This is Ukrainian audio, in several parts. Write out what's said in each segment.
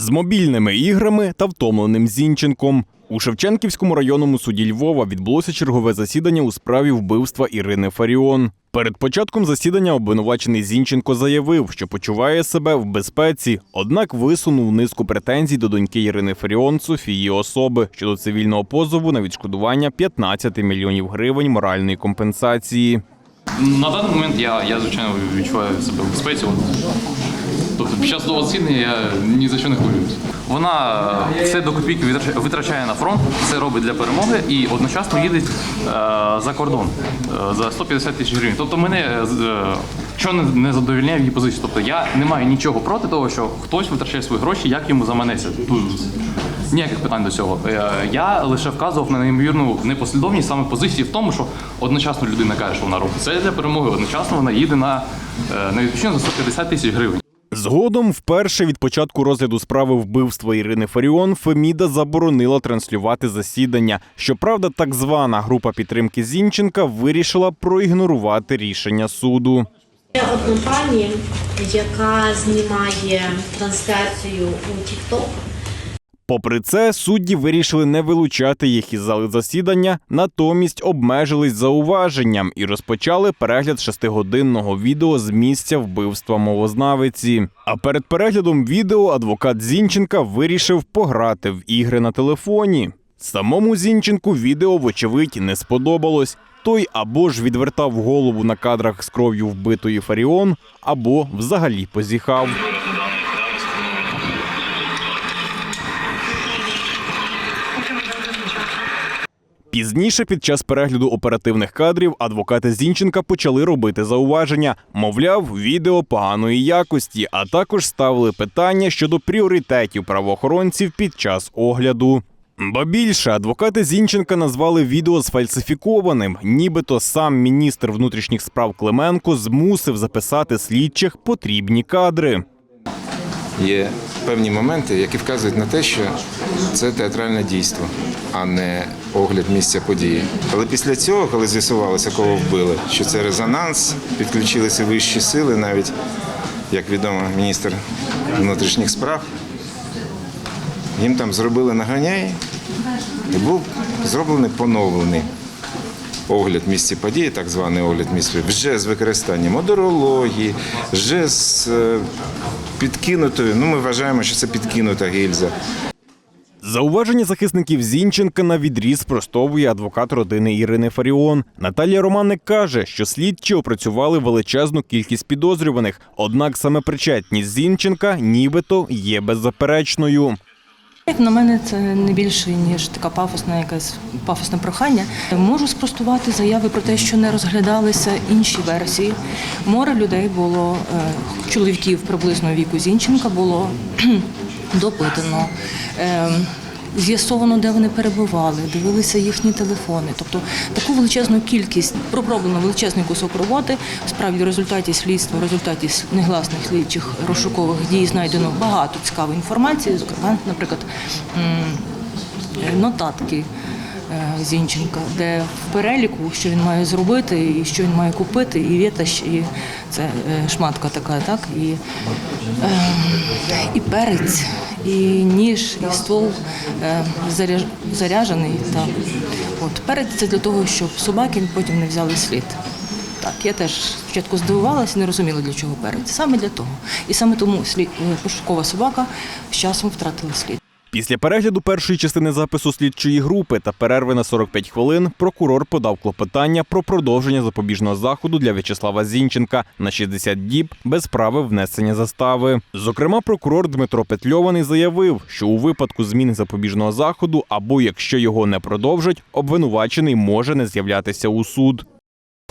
з мобільними іграми та втомленим Зінченком. У Шевченківському районному суді Львова відбулося чергове засідання у справі вбивства Ірини Фаріон. Перед початком засідання обвинувачений Зінченко заявив, що почуває себе в безпеці, однак висунув низку претензій до доньки Ірини Фаріон Софії особи щодо цивільного позову на відшкодування 15 мільйонів гривень моральної компенсації. На даний момент я, я звичайно відчуваю себе в безпеці. Під того засідання я ні за що не хвилююсь. Вона е, все до копійки витрачає- на фронт, це робить для перемоги і одночасно їде е, за кордон е, за 150 тисяч гривень. Тобто мене що не, задовільняє її позиції. Тобто я не маю нічого проти того, що хтось витрачає свої гроші, як йому заманеться. Ніяких питань до цього. Я лише вказував на неймовірну непослідовність саме позиції в тому, що одночасно людина каже, що вона робить це для перемоги, одночасно вона їде на, на відпочинок за 150 тисяч гривень. Згодом, вперше від початку розгляду справи вбивства Ірини Фаріон, Феміда заборонила транслювати засідання. Щоправда, так звана група підтримки Зінченка вирішила проігнорувати рішення суду. Є одна пані, яка знімає трансляцію у TikTok. Попри це, судді вирішили не вилучати їх із зали засідання, натомість обмежились зауваженням і розпочали перегляд шестигодинного відео з місця вбивства мовознавиці. А перед переглядом відео адвокат Зінченка вирішив пограти в ігри на телефоні. Самому Зінченку відео, вочевидь, не сподобалось. Той або ж відвертав голову на кадрах з кров'ю вбитої Фаріон, або взагалі позіхав. Пізніше, під час перегляду оперативних кадрів, адвокати Зінченка почали робити зауваження. Мовляв, відео поганої якості, а також ставили питання щодо пріоритетів правоохоронців під час огляду. Ба більше адвокати Зінченка назвали відео сфальсифікованим, нібито сам міністр внутрішніх справ Клименко змусив записати слідчих потрібні кадри. Є певні моменти, які вказують на те, що це театральне дійство, а не огляд місця події. Але після цього, коли з'ясувалося, кого вбили, що це резонанс, підключилися вищі сили, навіть як відомо, міністр внутрішніх справ. Їм там зробили наганяй і був зроблений поновлений огляд місця події, так званий огляд місця, вже з використанням одерології, вже з е, підкинутою. Ну, ми вважаємо, що це підкинута гільза. Зауваження захисників Зінченка на відріз спростовує адвокат родини Ірини Фаріон. Наталія Романник каже, що слідчі опрацювали величезну кількість підозрюваних, однак саме причетність Зінченка нібито є беззаперечною. Як на мене, це не більше ніж така пафосна, якась пафосне прохання. Можу спростувати заяви про те, що не розглядалися інші версії. Море людей було е, чоловіків приблизно віку Зінченка було допитано. З'ясовано, де вони перебували, дивилися їхні телефони. Тобто таку величезну кількість пророблено величезний кусок роботи. Справді, в результаті слідства, в результаті негласних слідчих розшукових дій знайдено багато цікавої інформації. Зокрема, наприклад, нотатки е, Зінченка, де в переліку, що він має зробити, і що він має купити, і вітаж, і це е, шматка така, так, і, е, і перець, і ніж, і ствол е, заряж, заряжений. Так. От, перед це для того, щоб собаки потім не взяли слід. Так, я теж спочатку здивувалася, не розуміла, для чого перець. Саме для того. І саме тому слід, е, пошукова собака з часом втратила слід. Після перегляду першої частини запису слідчої групи та перерви на 45 хвилин прокурор подав клопотання про продовження запобіжного заходу для В'ячеслава Зінченка на 60 діб без права внесення застави. Зокрема, прокурор Дмитро Петльований заявив, що у випадку зміни запобіжного заходу або якщо його не продовжать, обвинувачений може не з'являтися у суд.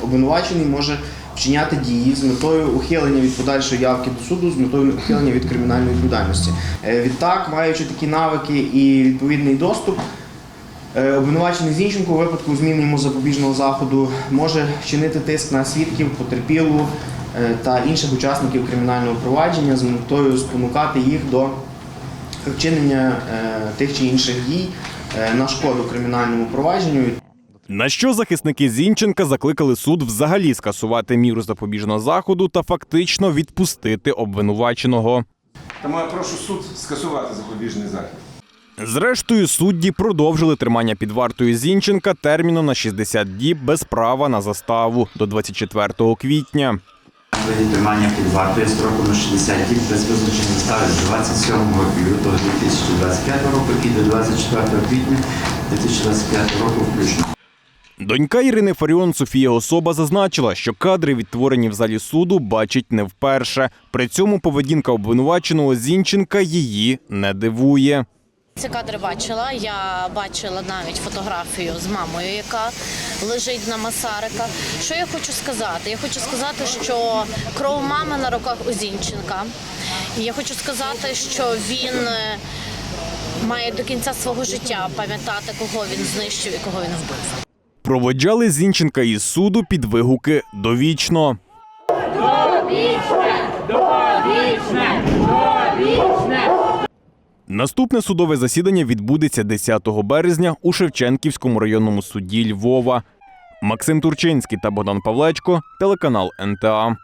Обвинувачений може вчиняти дії з метою ухилення від подальшої явки до суду, з метою ухилення від кримінальної відповідальності. Е, Відтак, маючи такі навики і відповідний доступ, е, обвинувачений Зінченко у випадку зміни йому запобіжного заходу може вчинити тиск на свідків, потерпілу е, та інших учасників кримінального провадження з метою спонукати їх до вчинення тих чи інших дій на шкоду кримінальному провадженню. На що захисники Зінченка закликали суд взагалі скасувати міру запобіжного заходу та фактично відпустити обвинуваченого. Тому я прошу суд скасувати запобіжний захід. Зрештою, судді продовжили тримання під вартою Зінченка терміном на 60 діб без права на заставу до 24 квітня. Тримання під вартою строком на 60 діб без визначення застави з 27 лютого 2025 року і до 24 квітня 2025 року включно. Донька Ірини Фаріон Софія Особа зазначила, що кадри, відтворені в залі суду, бачить не вперше. При цьому поведінка обвинуваченого Зінченка її не дивує. Ці кадри бачила. Я бачила навіть фотографію з мамою, яка лежить на Масарика. Що я хочу сказати? Я хочу сказати, що кров мами на руках у Зінченка. Я хочу сказати, що він е, має до кінця свого життя пам'ятати, кого він знищив і кого він вбив. Проводжали Зінченка із суду під вигуки довічно. Довічне! Наступне судове засідання відбудеться 10 березня у Шевченківському районному суді Львова. Максим Турчинський та Богдан Павлечко, телеканал НТА.